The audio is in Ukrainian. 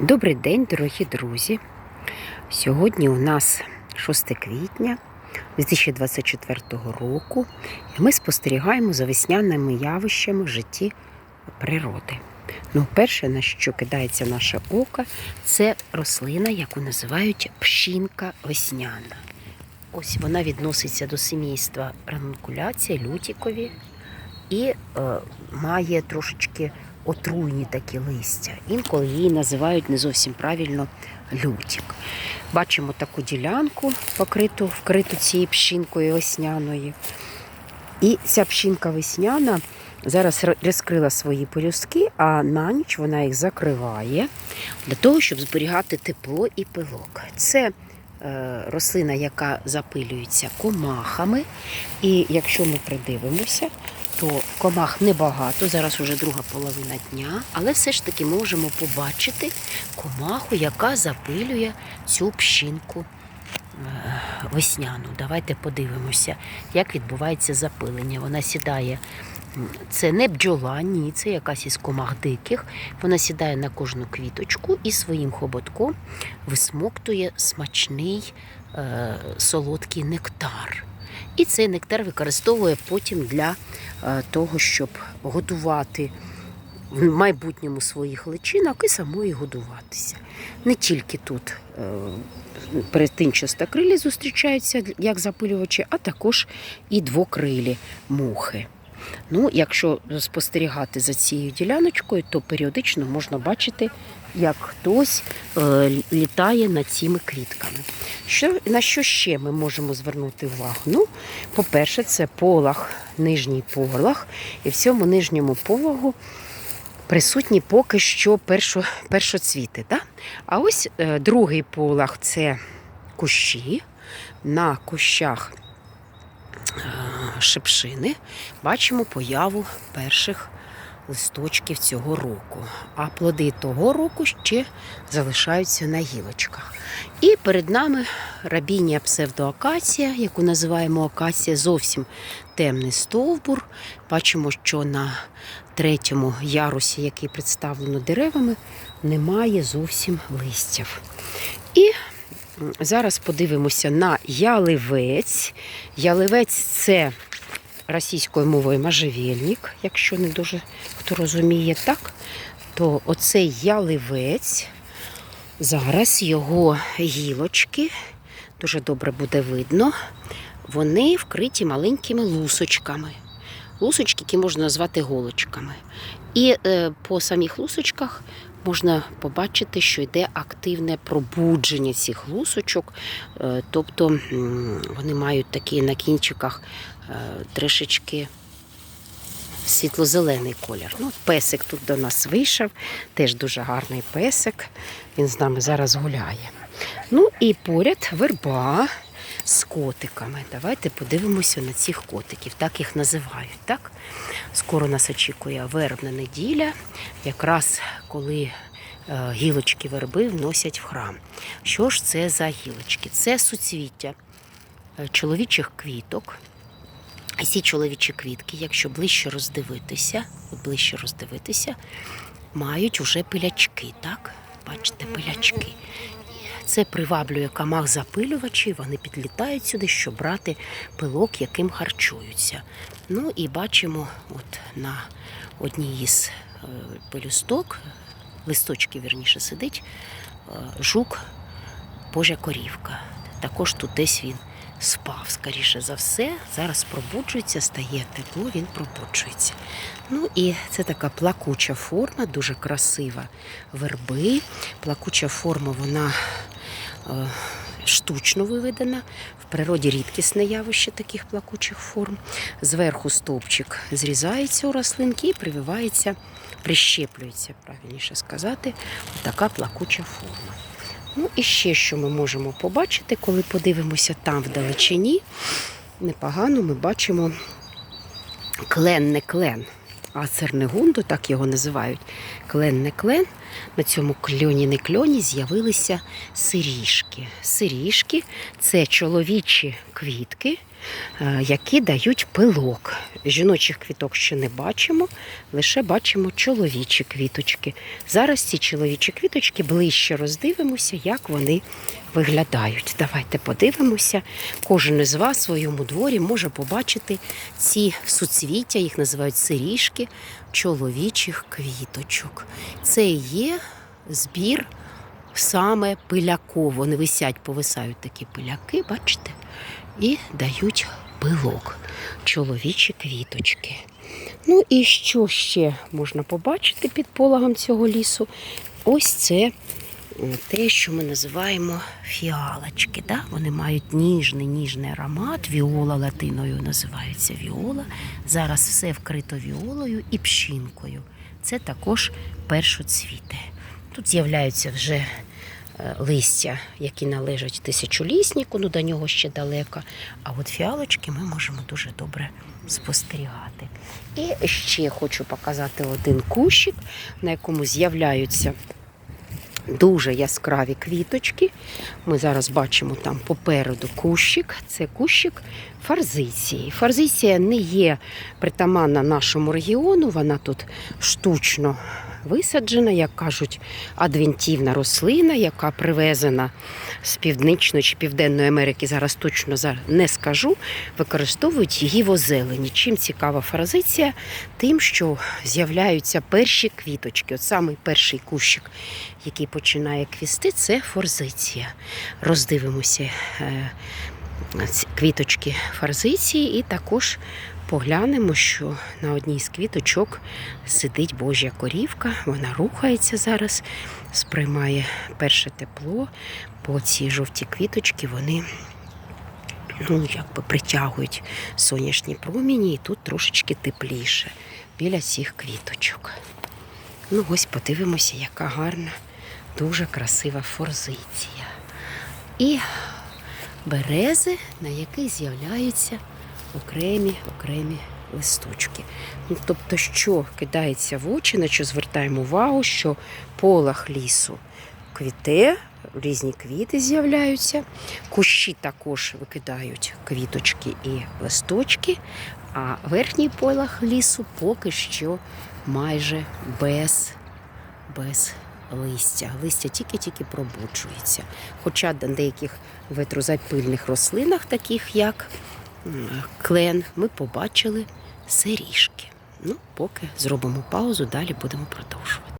Добрий день, дорогі друзі. Сьогодні у нас 6 квітня 2024 року, і ми спостерігаємо за весняними явищами в житті природи. Ну, перше, на що кидається наше око, це рослина, яку називають пшінка весняна. Ось вона відноситься до сімейства ранункуляція, лютікові і е, має трошечки отруйні такі листя. Інколи її називають не зовсім правильно лютік. Бачимо таку ділянку, покриту, вкриту цією пшінкою весняною. І ця пшінка весняна зараз розкрила свої пелюстки, а на ніч вона їх закриває для того, щоб зберігати тепло і пилок. Це е, рослина, яка запилюється комахами. І якщо ми придивимося, то комах небагато, зараз уже друга половина дня, але все ж таки можемо побачити комаху, яка запилює цю пщинку е, весняну. Давайте подивимося, як відбувається запилення. Вона сідає. Це не бджола, ні, це якась із комах диких. Вона сідає на кожну квіточку і своїм хоботком висмоктує смачний е, солодкий нектар. І цей нектар використовує потім для е, того, щоб годувати в майбутньому своїх личинок і самої годуватися. Не тільки тут е, перетинчастокрилі зустрічаються як запилювачі, а також і двокрилі мухи. Ну, якщо спостерігати за цією діляночкою, то періодично можна бачити, як хтось е, літає над цими квітками. Що, на що ще ми можемо звернути увагу? Ну, по-перше, це полах, нижній полах. І в цьому нижньому полагу присутні поки що першо, першоцвіти. Да? А ось е, другий полах це кущі. На кущах е, шипшини бачимо появу перших листочків цього року. А плоди того року ще залишаються на гілочках. І перед нами рабінія псевдоакація, яку називаємо акація, зовсім темний стовбур. Бачимо, що на третьому ярусі, який представлено деревами, немає зовсім листів. І зараз подивимося на яливець. Яливець це російською мовою можжевельник, якщо не дуже хто розуміє так, то оцей яливець, зараз його гілочки, дуже добре буде видно, вони вкриті маленькими лусочками. Лусочки, які можна назвати голочками. І е, по самих лусочках можна побачити, що йде активне пробудження цих лусочок, е, тобто вони мають такі на кінчиках е, трішечки світло-зелений колір. Ну, песик тут до нас вийшов, теж дуже гарний песик. Він з нами зараз гуляє. Ну і поряд верба з котиками. Давайте подивимося на цих котиків, так їх називають. Так? Скоро нас очікує вербна неділя, якраз коли е, гілочки верби вносять в храм. Що ж це за гілочки? Це суцвіття е, чоловічих квіток. І ці чоловічі квітки, якщо ближче роздивитися, от ближче роздивитися, мають уже пилячки, так? Бачите, пилячки. Це приваблює камах запилювачів, вони підлітають сюди, щоб брати пилок, яким харчуються. Ну і бачимо, от на одній із е, пелюсток, листочки вірніше сидить, е, жук Божа корівка. Також тут десь він спав, скоріше за все. Зараз пробуджується, стає тепло, він пробуджується. Ну і це така плакуча форма, дуже красива верби. Плакуча форма, вона штучно виведена. В природі рідкісне явище таких плакучих форм. Зверху стовпчик зрізається у рослинки і прививається, прищеплюється, правильніше сказати, така плакуча форма. Ну і ще що ми можемо побачити, коли подивимося там вдалечині. Непогано ми бачимо клен не клен, а цернегунду, так його називають. Клен не клен. На цьому кльоні не кльоні з'явилися сиріжки. Сиріжки це чоловічі квітки, е, які дають пилок. Жіночих квіток ще не бачимо, лише бачимо чоловічі квіточки. Зараз ці чоловічі квіточки ближче роздивимося, як вони виглядають. Давайте подивимося. Кожен із вас в своєму дворі може побачити ці суцвіття, їх називають сиріжки чоловічих квіточок. Це є збір саме пиляков. Вони висять, повисають такі пиляки, бачите, і дають пилок, чоловічі квіточки. Ну і що ще можна побачити під пологом цього лісу? Ось це те, що ми називаємо фіалочки. Да? Вони мають ніжний ніжний аромат, віола латиною називається віола. Зараз все вкрито віолою і пшінкою. Це також першоцвіти. Тут з'являються вже е, листя, які належать тисячоліснику, ну до нього ще далеко. А от фіалочки ми можемо дуже добре спостерігати. І ще хочу показати один кущик, на якому з'являються дуже яскраві квіточки. Ми зараз бачимо там попереду кущик. Це кущик фарзиції. Фарзиція не є притаманна нашому регіону, вона тут штучно висаджена, як кажуть, адвентівна рослина, яка привезена з північної чи південної Америки. Зараз точно не скажу. Використовують її в озелені. Чим цікава фаразиція? Тим, що з'являються перші квіточки. От самий перший кущик, який починає квісти, це форзиція. Роздивимося е, квіточки форзиції і також поглянемо, що на одній з квіточок сидить Божя корівка. Вона рухається зараз, сприймає перше тепло, бо ці жовті квіточки вони ну, якби притягують сонячні проміні, і тут трошечки тепліше біля цих квіточок. Ну, ось подивимося, яка гарна, дуже красива форзиція. І берези, на яких з'являються окремі окремі листочки. Ну, тобто, що кидається в очі, на що звертаємо увагу, що полах лісу квіте, різні квіти з'являються, кущі також викидають квіточки і листочки, а верхній полах лісу поки що майже без, без листя. Листя тільки-тільки пробуджується. Хоча на деяких ветрозапильних рослинах, таких як клен, ми побачили сиріжки. Ну, поки зробимо паузу, далі будемо продовжувати.